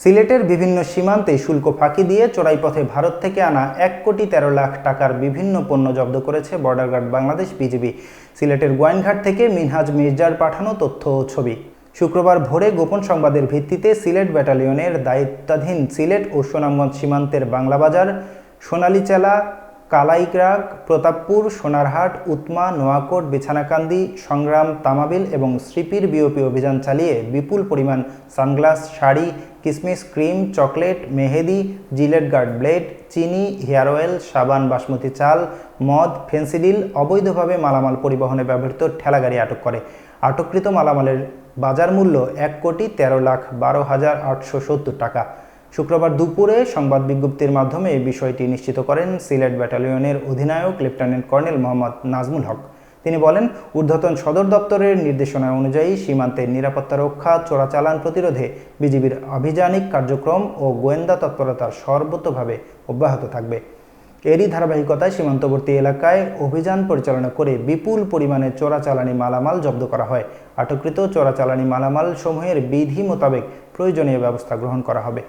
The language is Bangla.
সিলেটের বিভিন্ন সীমান্তে শুল্ক ফাঁকি দিয়ে চোরাই পথে ভারত থেকে আনা এক কোটি তেরো লাখ টাকার বিভিন্ন পণ্য জব্দ করেছে বর্ডার গার্ড বাংলাদেশ বিজিবি। সিলেটের গোয়াইনঘাট থেকে মিনহাজ মির্জার পাঠানো তথ্য ও ছবি। শুক্রবার ভোরে গোপন সংবাদের ভিত্তিতে সিলেট ব্যাটালিয়নের দায়িত্বাধীন সিলেট ও সুনামগঞ্জ সীমান্তের বাংলাবাজার, সোনালীচালা কালাইগ্রাগ প্রতাপপুর, সোনারহাট উতমা নোয়াকোট, বিছানাকান্দি, সংগ্রাম, তামাবিল এবং শ্রীপির বিওপি অভিযান চালিয়ে বিপুল পরিমাণ সানগ্লাস, শাড়ি, কিসমিস, ক্রিম, চকলেট, মেহেদি, জিলেট গার্ড ব্লেড, চিনি, হেয়ার অয়েল, সাবান, বাসমতি চাল, মদ, ফেন্সিডিল অবৈধভাবে মালামাল পরিবহনে ব্যবহৃত ঠেলাগাড়ি আটক করে। আটককৃত মালামালের বাজার মূল্য এক কোটি তেরো লাখ বারো হাজার আটশো সত্তর টাকা। শুক্রবার দুপুরে সংবাদ বিজ্ঞপ্তির মাধ্যমে এই বিষয়টি নিশ্চিত করেন সিলেট ব্যাটালিয়নের অধিনায়ক লেফটেন্যান্ট কর্নেল মোহাম্মদ নাজমুল হক। তিনি বলেন, ঊর্ধ্বতন সদর দপ্তরের নির্দেশনা অনুযায়ী সীমান্তের নিরাপত্তা রক্ষা, চোরাচালান প্রতিরোধে বিজিবির আভিযানিক কার্যক্রম ও গোয়েন্দা তৎপরতা সর্বতভাবে অব্যাহত থাকবে। এরই ধারাবাহিকতায় সীমান্তবর্তী এলাকায় অভিযান পরিচালনা করে বিপুল পরিমাণে চোরাচালানি মালামাল জব্দ করা হয়। আটককৃত চোরাচালানি মালামাল সমূহের বিধি মোতাবেক প্রয়োজনীয় ব্যবস্থা গ্রহণ করা হবে।